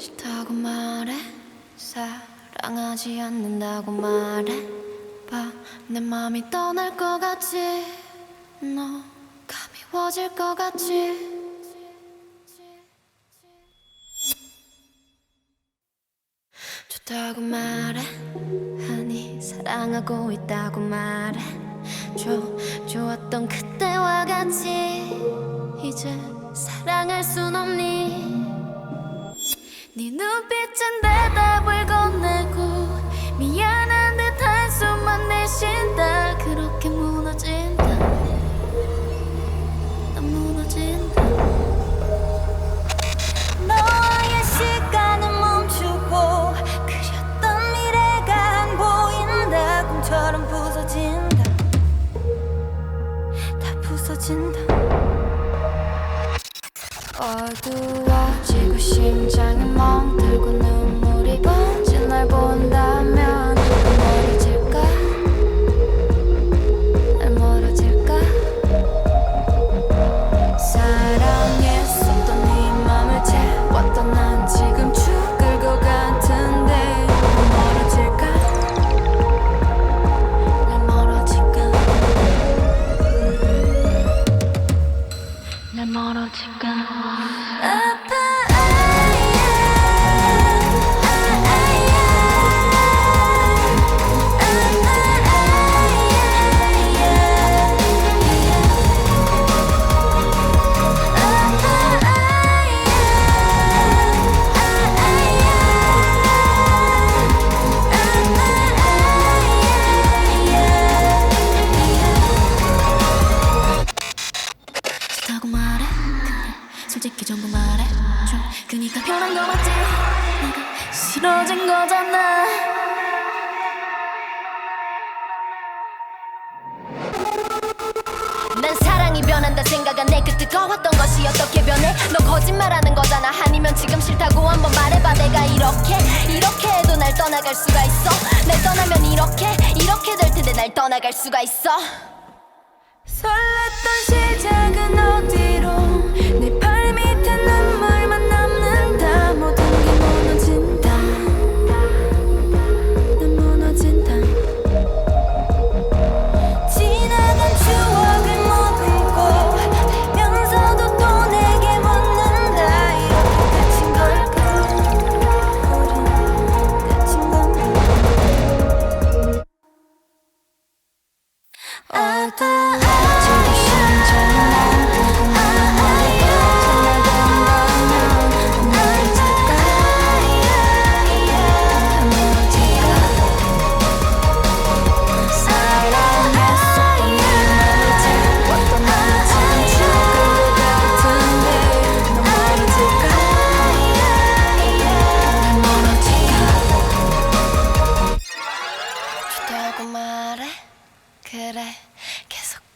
싫다고 말해? 사랑하지 않는다고 말해? 봐 내 맘이 떠날 것 같지? 너 가 미워질 것 같지? 좋다고 말해? 아니 사랑하고 있다고 말해? 좋 좋았던 그때와 같이 이제 사랑할 순 없니 네 눈빛은 대답을 건네고 미안한 듯 한숨만 내쉰다. 그렇게 무너진다. 난 무너진다. 너와의 시간은 멈추고 그렸던 미래가 안 보인다. 꿈처럼 어두워지고 심장이 멍들고 눈물이 번진 날 본다면 Up 솔직히 전부 말해줘 그니까 변한 거 맞지? 내가 싫어진 거잖아. 난 사랑이 변한다 생각한 내그 뜨거웠던 것이 어떻게 변해? 너 거짓말하는 거잖아. 아니면 지금 싫다고 한번 말해봐. 내가 이렇게 이렇게 해도 날 떠나갈 수가 있어. 날 떠나면 이렇게 이렇게 될 텐데 날 떠나갈 수가 있어. 설렜던 시작은 어디로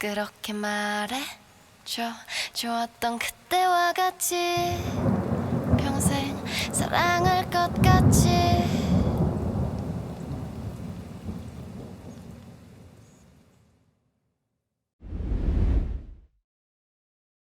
그렇게 말해 줘. 좋았던 그때와 같이 평생 사랑할 것 같이